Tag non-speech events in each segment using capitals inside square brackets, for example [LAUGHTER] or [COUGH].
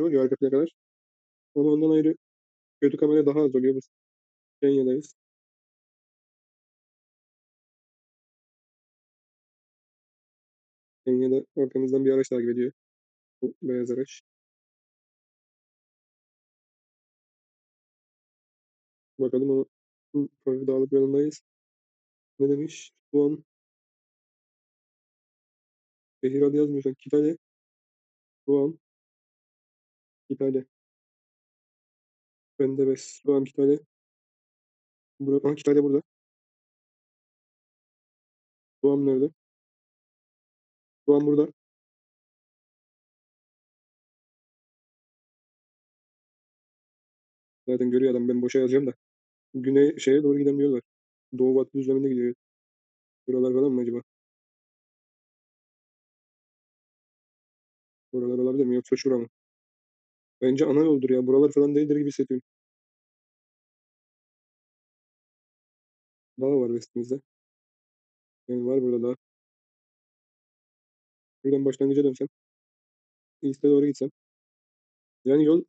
oluyor arka plakalar. Ama ondan ayrı kötü kamera daha az oluyor. Biz Kenya'dayız. Kenya'da arkamızdan bir araç takip ediyor. Bu beyaz araç. Bakalım ama hafif dağlık yolundayız. Ne demiş? Doğan. Şehir adı yazmıyorsan Kitale. Doğan. Kitale. Bendebes. Doğan Kitale. Bura, aha, Kitale burada. Doğan nerede? Doğan burada. Zaten görüyor adam ben boşa yazıyorum da. Güney şeye doğru var. Doğu batı düzleminde gidiyor. Buralar falan mı acaba? Buralar olabilir mi yoksa şura mı? Bence ana yoldur ya. Buralar falan değildir gibi hissediyorum. Dağ var vestimizde. Yani var burada dağ. Buradan başlangıca dönsem. East'e doğru gitsem. Yani yol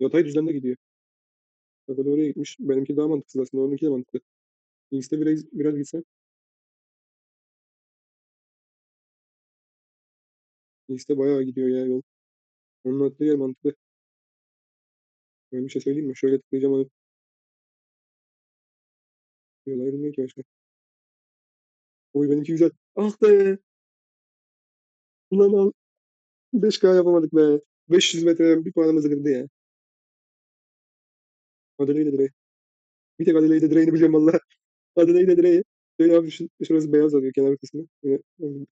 yatay düzlemde gidiyor. Bak o da oraya gitmiş. Benimki daha mantıksız aslında. Onunki de mantıklı. East'e biraz, biraz gitsem. East'e bayağı gidiyor ya yol. Onun attığı yer mantıklı. Ben bir şey söyleyeyim mi? Şöyle tıklayacağım onu. Yol ayrılmıyor ki başka. Oy benimki güzel. Ah be! Ulan al. 5K yapamadık be. 500 metreden bir puanımızı kırdı ya. Adelaide direği. Bir tek Adelaide direğini biliyorum valla. [LAUGHS] Adelaide direği. Şöyle abi şu, şurası beyaz oluyor kenar kısmı.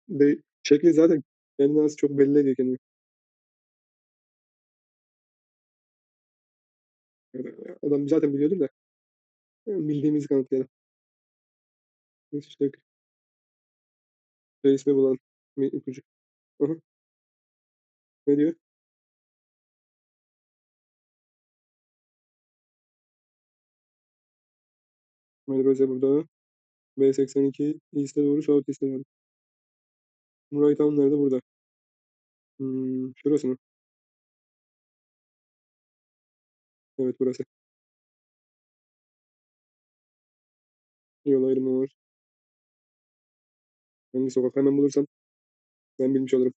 De, şekli zaten kendini az çok belli ediyor kendini. Adam zaten biliyordur da. Bildiğimizi kanıtlayalım. Şey ismi bulalım. Bir ipucu. Aha. Ne diyor? Medrese burada. B82 East'e doğru South East'e doğru. Muray tam nerede? Burada. Hmm, şurası mı? Evet burası. Yol ayrımı var. Hangi sokak hemen bulursam ben bilmiş olurum.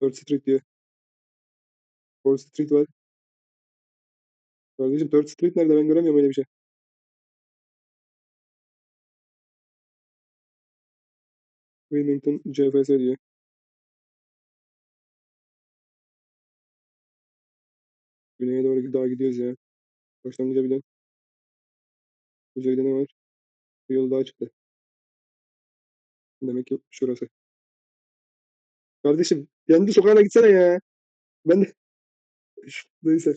Third Street diyor. Fourth Street var. Kardeşim Third Street nerede? Ben göremiyorum öyle bir şey. Wilmington CFS diyor. Güneye doğru daha gidiyoruz ya. Başlangıca bile. Kuzeyde ne var? Bir yol daha çıktı. Demek ki şurası. Kardeşim kendi sokağına gitsene ya. Ben de... Neyse.